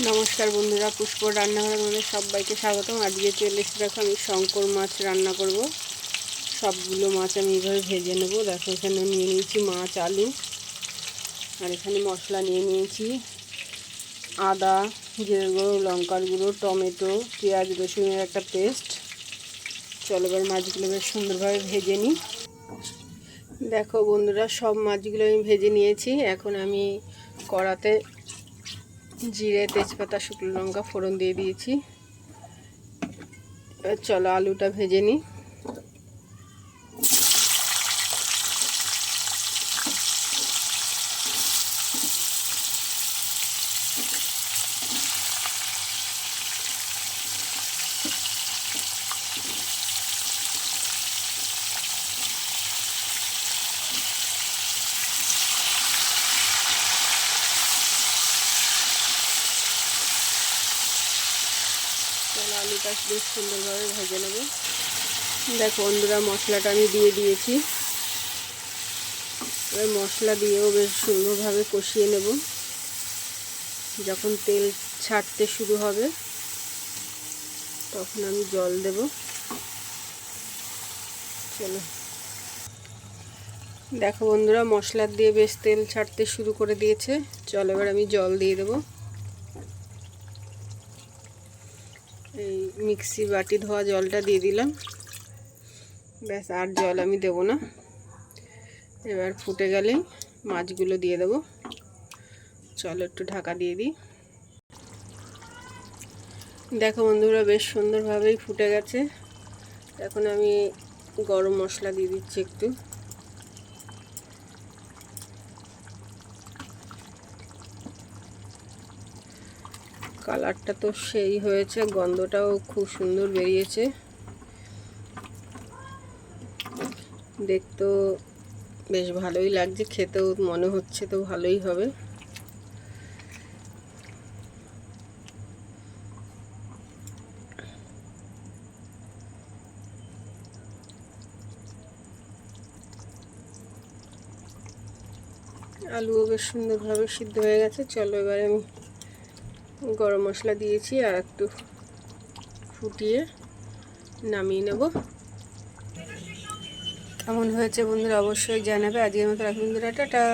নমস্কার বন্ধুরা পুষ্প রান্নাঘরে আমাদের সবাইকে স্বাগতম। আজকে চলে এসে দেখো আমি শঙ্কর মাছ রান্না করব। সবগুলো মাছ আমি এইভাবে ভেজে নেব। দেখো, এখানে নিয়ে নিয়েছি মাছ, আলু, আর এখানে মশলা নিয়ে নিয়েছি আদা, জিরে গুঁড়ো, লঙ্কার গুঁড়ো, টমেটো, পেঁয়াজ, রসুনের একটা পেস্ট। চলো এবার মাছগুলো বেশ সুন্দরভাবে ভেজে নিই। দেখো বন্ধুরা, সব মাছগুলো আমি ভেজে নিয়েছি। এখন আমি কড়াতে জিরে তেজপাতা শুকনো লঙ্কা ফোড়ন দিয়ে দিয়েছি। চলো আলুটা ভেজে নিই। চলো আলুটা বেশ সুন্দরভাবে ভেজে নেব। দেখো বন্ধুরা, মশলাটা আমি দিয়ে দিয়েছি। এবার মশলা দিয়েও বেশ সুন্দরভাবে কষিয়ে নেব। যখন তেল ছাড়তে শুরু হবে, তখন আমি জল দেব। চলো। দেখো বন্ধুরা, মশলা দিয়ে বেশ তেল ছাড়তে শুরু করে দিয়েছে। চলো এবার আমি জল দিয়ে দেবো। এই মিক্সি বাটি ধোয়া জলটা দিয়ে দিলাম। ব্যাস, আর জল আমি দেব না। এবার ফুটে গেলেই মাছগুলো দিয়ে দেবো। চলো একটু ঢাকা দিয়ে দিই। দেখো বন্ধুরা, বেশ সুন্দরভাবেই ফুটে গেছে। এখন আমি গরম মশলা দিয়ে দিচ্ছি একটু। কালারটা তো সেই হয়েছে, গন্ধটাও খুব সুন্দর বেরিয়েছে। দেখতেও বেশ ভালোই লাগছে, খেতেও মনে হচ্ছে তো ভালোই হবে। আলুও বেশ সুন্দরভাবে সিদ্ধ হয়ে গেছে, চলো এবারে আমি গরম মশলা দিয়েছি আর একটু ফুটিয়ে নামিয়ে নেব। কেমন হয়েছে বন্ধুরা? অবশ্যই জানাবে। আজকের মতো রাখুন বন্ধুরা। টাটা।